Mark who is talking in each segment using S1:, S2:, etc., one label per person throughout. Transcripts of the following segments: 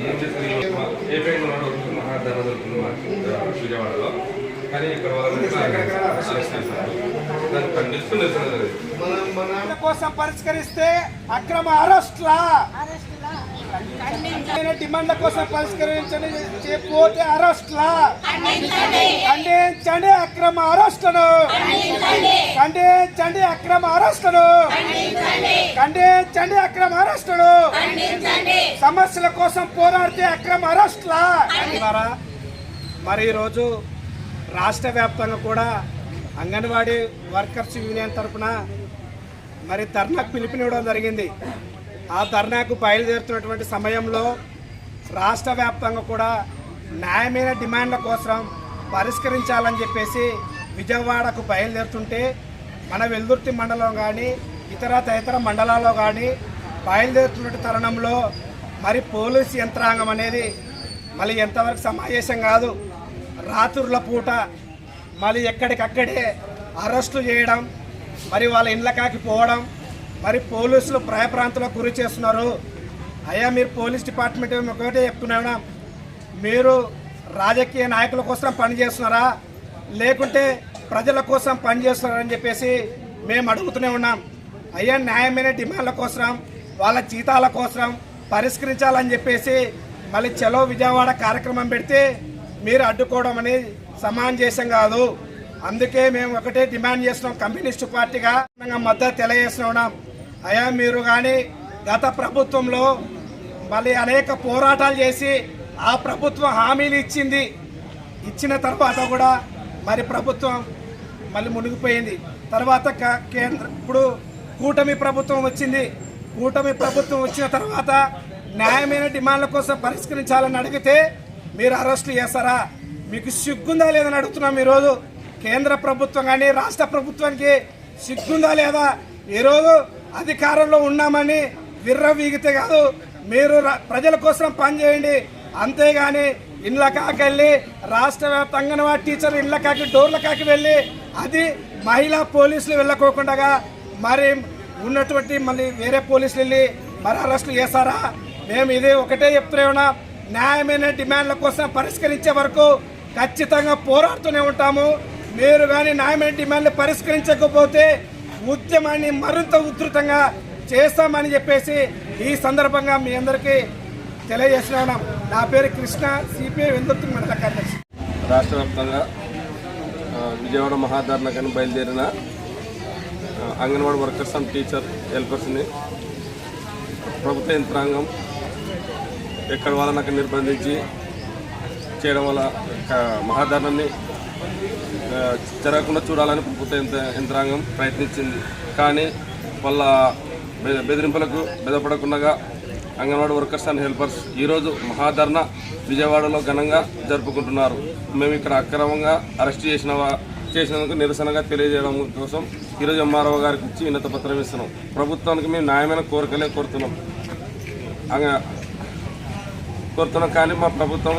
S1: ఏం ఏ బ్యాంక్ విజయవాడలో కానీ ఇక్కడ
S2: కోసం పరిష్కరిస్తే అక్రమ అరెస్ట్లా? అరెస్ట్లా? డిమాండ్ల కోసం పరిష్కరించని పోతే అరెస్ట్లా? ఖండించండి. అక్రమ అరెస్టులను ఖండించండి. అక్రమ అరెస్టులను ఖండించండి. అక్రమ అరెస్టులు సమస్యల కోసం పోరాడితే అక్రమ అరెస్ట్లా? మరి ఈరోజు రాష్ట్ర వ్యాప్తంగా కూడా అంగన్వాడీ వర్కర్స్ యూనియన్ తరఫున మరి ధర్నాకు పిలుపునివ్వడం జరిగింది. ఆ ధర్నాకు బయలుదేరుతున్నటువంటి సమయంలో రాష్ట్ర వ్యాప్తంగా కూడా న్యాయమైన డిమాండ్ల కోసం పరిష్కరించాలని చెప్పేసి విజయవాడకు బయలుదేరుతుంటే మన వెల్దుర్తి మండలం కానీ ఇతర తదితర మండలాల్లో కానీ బయలుదేరుతున్న తరుణంలో మరి పోలీసు యంత్రాంగం అనేది మళ్ళీ ఎంతవరకు సమావేశం కాదు రాత్రుల పూట మళ్ళీ ఎక్కడికక్కడే అరెస్టులు చేయడం మరి వాళ్ళ ఇండ్లకాకి పోవడం మరి పోలీసులు భయప్రాంతంలో గురి చేస్తున్నారు. అయ్యా మీరు పోలీస్ డిపార్ట్మెంట్ ఒకటే చెప్తున్నాను మీరు రాజకీయ నాయకుల కోసం పనిచేస్తున్నారా లేకుంటే ప్రజల కోసం పనిచేస్తున్నారని చెప్పేసి మేము అడుగుతూనే ఉన్నాం. అయ్యా న్యాయమైన డిమాండ్ల కోసం వాళ్ళ జీతాల కోసం పరిష్కరించాలని చెప్పేసి మళ్ళీ చలో విజయవాడ కార్యక్రమం పెడితే మీరు అడ్డుకోవడం అనేది సమాంజేశం కాదు. అందుకే మేము ఒకటే డిమాండ్ చేస్తున్నాం కమ్యూనిస్టు పార్టీగా మద్దతు తెలియజేస్తున్నాం. అయా మీరు కానీ గత ప్రభుత్వంలో మళ్ళీ అనేక పోరాటాలు చేసి ఆ ప్రభుత్వం హామీలు ఇచ్చింది. ఇచ్చిన తర్వాత కూడా మరి ప్రభుత్వం మళ్ళీ మునిగిపోయింది. తర్వాత క- కేంద్ర ఇప్పుడు కూటమి ప్రభుత్వం వచ్చింది. కూటమి ప్రభుత్వం వచ్చిన తర్వాత న్యాయమైన డిమాండ్ల కోసం పరిష్కరించాలని అడిగితే మీరు అరెస్టులు చేస్తారా? మీకు సిగ్గుందా లేదని అడుగుతున్నాం ఈరోజు. కేంద్ర ప్రభుత్వం కానీ రాష్ట్ర ప్రభుత్వానికి సిగ్గుందా లేదా? ఈరోజు అధికారంలో ఉన్నామని విర్ర వీగితే కాదు మీరు ప్రజల కోసం పనిచేయండి అంతేగాని ఇళ్ళ కాకెళ్ళి రాష్ట్ర వ్యాప్త అంగన్వాడీ టీచర్ ఇళ్ళ కాకి డోర్ల కాకి వెళ్ళి అది మహిళా పోలీసులు వెళ్ళకోకుండా మరి ఉన్నటువంటి మళ్ళీ వేరే పోలీసులు వెళ్ళి మరి అరెస్టులు చేస్తారా మేము ఇది ఒకటే చెప్తున్నా న్యాయమైన డిమాండ్ల కోసం పరిష్కరించే వరకు ఖచ్చితంగా పోరాడుతూనే ఉంటాము. మీరు కానీ న్యాయమైన డిమాండ్లు పరిష్కరించకపోతే ఉద్యమాన్ని మరింత ఉధృతంగా చేస్తామని చెప్పేసి ఈ సందర్భంగా మీ అందరికీ తెలియజేస్తున్నాం నా పేరు కృష్ణ సిపిఐ వెందుర్తి మండల కార్యదర్శి.
S1: రాష్ట్ర వ్యాప్తంగా విజయవాడ మహాధారణ కానీ బయలుదేరిన అంగన్వాడీ వర్కర్స్ అండ్ టీచర్ హెల్పర్స్ని ప్రభుత్వ యంత్రాంగం ఎక్కడ వాళ్ళని అక్కడ నిర్బంధించి చేయడం వల్ల ఆ, మహాధారణని జరగకుండా చూడాలని ప్రభుత్వ యంత్రాంగం ప్రయత్నించింది. కానీ వాళ్ళ బెదిరింపులకు బెదపడకుండా అంగన్వాడీ వర్కర్స్ అండ్ హెల్పర్స్ ఈరోజు మహాధర్ణ విజయవాడలో ఘనంగా జరుపుకుంటున్నారు. మేము ఇక్కడ అక్రమంగా అరెస్ట్ చేసిన చేసినందుకు నిరసనగా తెలియజేయడం కోసం ఈరోజు ఎంఆర్ఓ గారికి ఇచ్చి వినత పత్రం ఇస్తున్నాం. ప్రభుత్వానికి మేము న్యాయమైన కోరికలే కోరుతున్నాం. కోరుతున్నాం కానీ మా ప్రభుత్వం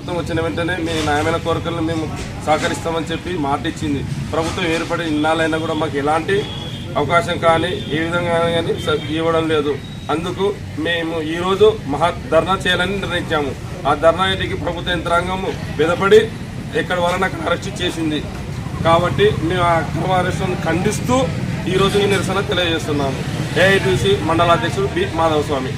S1: ప్రభుత్వం వచ్చిన వెంటనే మీ న్యాయమైన కోరికలను మేము సహకరిస్తామని చెప్పి మాట ఇచ్చింది. ప్రభుత్వం ఏర్పడి ఇన్నాళ్ళైనా కూడా మాకు ఎలాంటి అవకాశం కానీ ఏ విధంగా కానీ స- ఇవ్వడం లేదు. అందుకు మేము ఈరోజు మహా ధర్నా చేయాలని నిర్ణయించాము. ఆ ధర్నాకి ప్రభుత్వ యంత్రాంగము బెదపడి ఎక్కడ వలన అక్కడ అరెస్ట్ చేసింది. కాబట్టి మేము ఆ అక్రమ అరెస్టును ఖండిస్తూ ఈరోజు ఈ నిరసన తెలియజేస్తున్నాము. ఏఐటీసీ మండలాధ్యక్షుడు బి. మాధవస్వామి.